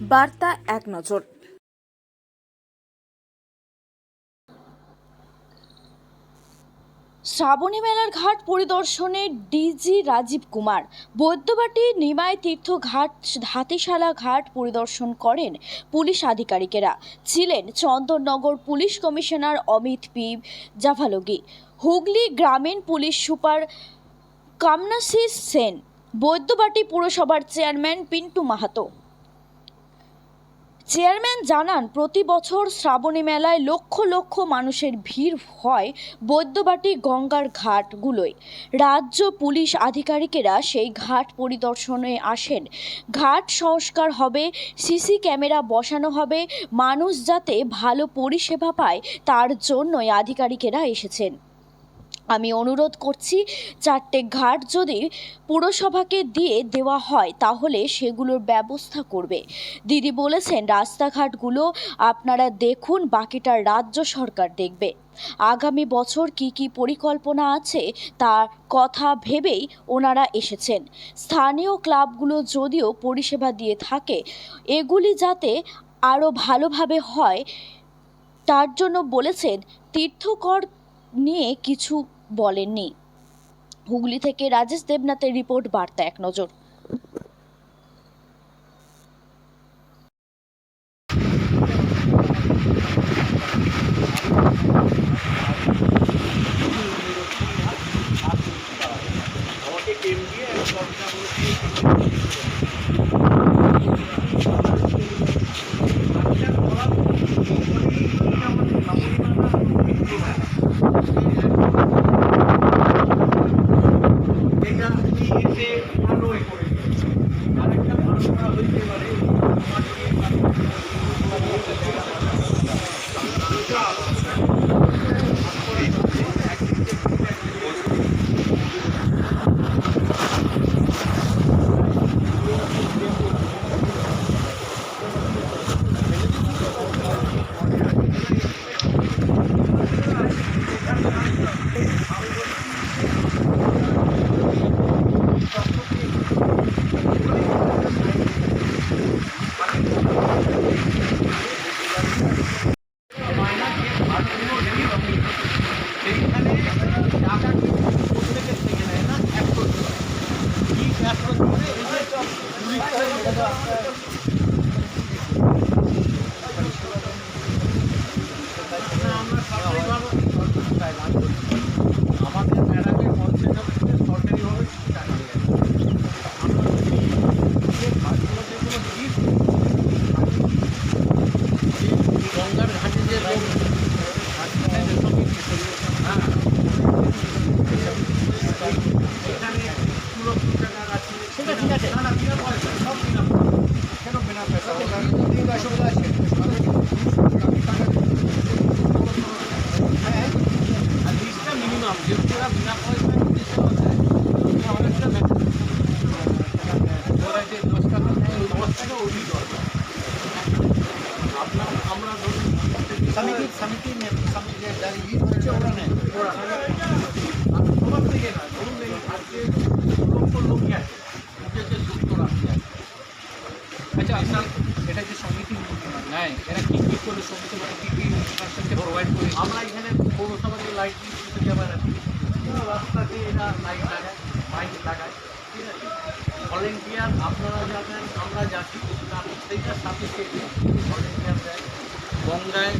বার্তা এক নজর। শ্রাবণী মেলার ঘাট পরিদর্শনে ডিজি রাজীব কুমার, বৈদ্যবাটি নিমাই তীর্থ ঘাট, হাতিশালা ঘাট পরিদর্শন করেন পুলিশ আধিকারিকেরা। ছিলেন Chandannagar police commissioner Amit P. Jawalgi, Hooghly গ্রামীণ পুলিশ সুপার কামনাসিস সেন, বৈদ্যবাটি পুরসভার চেয়ারম্যান পিন্টু মাহাতো। চেয়ারম্যান জানান, প্রতি বছর শ্রাবণী মেলায় লক্ষ লক্ষ মানুষের ভিড় হয় বৈদ্যবাটি গঙ্গার ঘাটগুলোয়। রাজ্য পুলিশ আধিকারিকেরা সেই ঘাট পরিদর্শনে আসেন। ঘাট সংস্কার হবে, সিসি ক্যামেরা বসানো হবে, মানুষ যাতে ভালো পরিষেবা পায় তার জন্যই আধিকারিকেরা এসেছেন। আমি অনুরোধ করছি, চারটে ঘাট যদি পুরসভাকে দিয়ে দেওয়া হয়, তাহলে সেগুলোর ব্যবস্থা করবে। দিদি বলেছেন, রাস্তাঘাটগুলো আপনারা দেখুন, বাকিটা রাজ্য সরকার দেখবে। আগামী বছর কি কি পরিকল্পনা আছে তার কথা ভেবেই ওনারা এসেছেন। স্থানীয় ক্লাবগুলো যদিও পরিষেবা দিয়ে থাকে, এগুলি যাতে আরও ভালোভাবে হয়, তার জন্য বলেছেন, তীর্থকর নিয়ে কিছু বলেননি। হুগলি থেকে রাজেশ দেবনাথের রিপোর্ট বার্তা এক নজর। ভালো করা হইতে পারে সেইখানে টাকা প্রত্যেকের থেকে নেয় না একশো কি একশো করে এই যে পুলিশের না, আমরা সরকারি ভাবে আমাদের ম্যাডামে পঞ্চায়েত থেকে সরকারিভাবে কিছু টাকা দেয় আমরা যদি যে কাজগুলো যেগুলো দিই এই গঙ্গার ঘাটে যে লোক ঘাটে যে সমিতি হ্যাঁ এখানে দু লক্ষ টাকা আছে সেটা ঠিক আছে না না বিনা পয়সা সব বিনা পয়সা কেন বিনা পয়সা ওটা তিন অসুবিধা আছে হ্যাঁ আর লিস্টটা মিনিমাম যেহেতু ওরা বিনা অনেকটা ওরা যে দশ টাকা নেয়, দশ অধিক দরকার আপনার আমরা ধরুন সমিতি সমিতি সমিতি যারা ই করেছে ওরা নেয় ওরা সবার থেকে না ধরুন এই আজকে লক্ষ লোকই আছে ওদেরকে যুক্ত রাখতে আছে আচ্ছা আপনার এটা যে সমিতি নেয় এরা কি কি করে সমিতি মানে কি কি ইনফ্রাস্ট্রাকচার প্রোভাইড করে আমরা এখানে পৌরসভাতে লাইট দিতে ক্যামেরা পুরো দিয়ে এরা লাইট লাগায় মাইক লাগায় ঠিক আছে ভলেন্টিয়ার আপনারা যাবেন, আমরা যাচ্ছি তার সেইটার সাথে ভলেন্টিয়ার দেয় গঙ্গায়